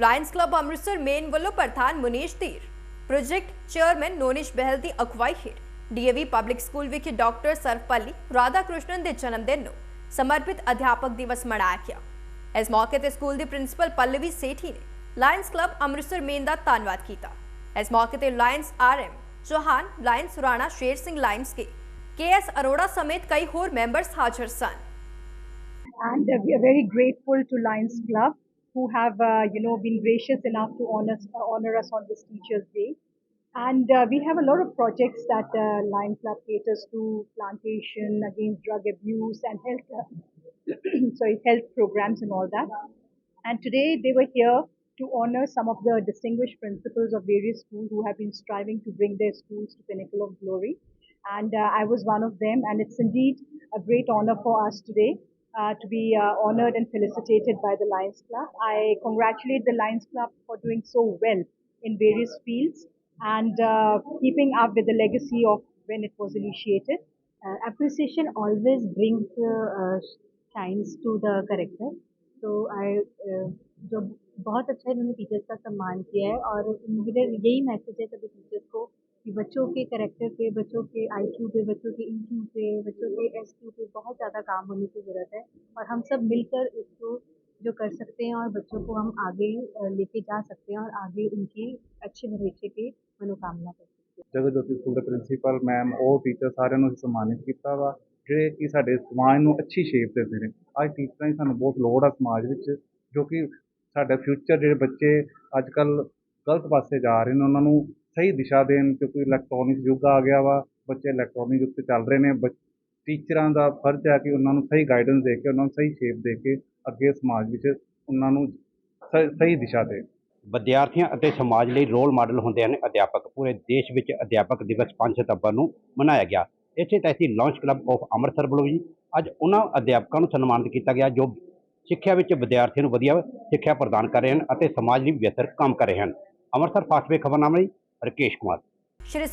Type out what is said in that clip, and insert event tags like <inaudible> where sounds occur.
Lions club Amritsar main ਵੱਲੋਂ ਪ੍ਰਧਾਨ Munish Dhir project chairman Nonish Behl ਦੀ ਅਗਵਾਈ ਹੇਠ ਡੀਏਵੀ ਪਬਲਿਕ ਸਕੂਲ ਵਿਖੇ ਡਾਕਟਰ ਸਰਪਾਲੀ ਰਾਧਾ ਕ੍ਰਿਸ਼ਨਨ ਦੇ ਜਨਮ ਦਿਨ ਨੂੰ ਸਮਰਪਿਤ ਅਧਿਆਪਕ ਦਿਵਸ ਮਨਾਇਆ ਗਿਆ ਇਸ ਮੌਕੇ ਤੇ ਸਕੂਲ ਦੀ ਪ੍ਰਿੰਸੀਪਲ ਪੱਲਵੀ ਸੇਠੀ ਨੇ ਲਾਇਨਸ ਕਲੱਬ ਅੰਮ੍ਰਿਤਸਰ ਮੇਨ ਦਾ ਧੰਨਵਾਦ ਕੀਤਾ ਇਸ ਮੌਕੇ ਤੇ lions RM Chauhan lions Rana Sher Singh lions K KS Arora ਸਮੇਤ ਕਈ ਹੋਰ ਮੈਂਬਰਸ ਹਾਜ਼ਰ ਸਨ and we are very grateful to Lions Club who have uh, you know been gracious enough to honor us, uh, honor us on this Teachers Day. And uh, we have a lot of projects that Lions Club caters to plantation against drug abuse and health, <clears throat> sorry, health programs and all that. And today they were here to honor some of the distinguished principals of various schools who have been striving to bring their schools to pinnacle of glory. And uh, I was one of them, and it's indeed a great honor for us today uh, to be uh, honored and felicitated by the Lions Club. I congratulate the Lions Club for doing so well in various fields and uh, keeping up with the legacy of when it was initiated. Uh, appreciation always brings uh, shines to the character. So I, uh, जो बहुत अच्छा इन्होंने teachers का सम्मान किया है और मेरे यही मैसेज है सभी टीचर्स बच्चों के करैक्टर पे बच्चों के आई क्यू पे बच्चों के ई e ਬੱਚੋ पे बच्चों के एस ਜ਼ਿਆਦਾ पे बहुत ज़्यादा काम होने की ज़रूरत है और हम सब मिलकर इसको जो कर सकते हैं और बच्चों को हम आगे लेके जा सकते हैं और आगे उनकी अच्छे भविष्य की ਮਨੋਕਾਮਨਾ ਕਰ ਹੈ ਜਗਤ ਜੋਤੀ ਸਕੂਲ ਦੇ ਪ੍ਰਿੰਸੀਪਲ ਮੈਮ ਔਰ ਟੀਚਰ ਸਾਰਿਆਂ ਨੂੰ ਸਨਮਾਨਿਤ ਕੀਤਾ ਵਾ ਜਿਹੜੇ ਕਿ ਸਾਡੇ ਸਮਾਜ ਨੂੰ ਅੱਛੀ ਸ਼ੇਪ ਰਹੇ ਆ ਅੱਜ ਟੀਚਰਾਂ ਹੀ ਸਾਨੂੰ ਬਹੁਤ ਲੋੜ ਆ ਸਮਾਜ ਵਿੱਚ ਜੋ ਕਿ ਸਾਡਾ ਫਿਊਚਰ ਜਿਹੜੇ ਬੱਚੇ ਅੱਜ ਕੱਲ ਗਲਤ ਪਾਸੇ ਜਾ ਰਹੇ ਨੇ ਉਹਨਾਂ ਨੂੰ ਸਹੀ ਦਿਸ਼ਾ ਦੇਣ ਕਿਉਂਕਿ ਇਲੈਕਟ੍ਰੋਨਿਕ ਯੁੱਗ ਆ ਗਿਆ ਵਾ ਬੱਚੇ ਇਲੈਕਟ੍ਰੋਨਿਕ ਯੁੱਗ 'ਤੇ ਚੱਲ ਰਹੇ ਨੇ ਟੀਚਰਾਂ ਦਾ ਫਰਜ਼ ਹੈ ਕਿ ਉਹਨਾਂ ਨੂੰ ਸਹੀ ਗਾਈਡੈਂਸ ਦੇ ਕੇ ਉਹਨਾਂ ਨੂੰ ਸਹੀ ਸ਼ੇਪ ਦੇ ਕੇ ਅੱਗੇ ਸਮਾਜ ਵਿੱਚ ਉਹਨਾਂ ਨੂੰ ਸਹੀ ਦਿਸ਼ਾ ਦੇ ਵਿਦਿਆਰਥੀਆਂ ਅਤੇ ਸਮਾਜ ਲਈ ਰੋਲ ਮਾਡਲ ਹੁੰਦੇ ਹਨ ਅਧਿਆਪਕ ਪੂਰੇ ਦੇਸ਼ ਵਿੱਚ ਅਧਿਆਪਕ ਦਿਵਸ 5 ਸਤੰਬਰ ਨੂੰ ਮਨਾਇਆ ਗਿਆ ਇੱਥੇ ਤਹਿਤ ਲਾਂਚ ਕਲੱਬ ਆਫ ਅੰਮ੍ਰਿਤਸਰ ਵੱਲੋਂ ਜੀ ਅੱਜ ਉਹਨਾਂ ਅਧਿਆਪਕਾਂ ਨੂੰ ਸਨਮਾਨਿਤ ਕੀਤਾ ਗਿਆ ਜੋ ਸਿੱਖਿਆ ਵਿੱਚ ਵਿਦਿਆਰਥੀਆਂ ਨੂੰ ਵਧੀਆ ਸਿੱਖਿਆ ਪ੍ਰਦਾਨ ਕਰ ਰਹੇ ਹਨ ਅਤੇ ਸਮਾਜ ਲਈ ਬਿਹਤਰ ਕੰਮ ਕਰ ਰਹੇ ਹਨ ਅੰਮ੍ਰਿਤਸਰ ਫਾਸਟਵੇ ਖਬਰਨਾਮਾ ਲਈ હરકેશ કુમાર શ્રી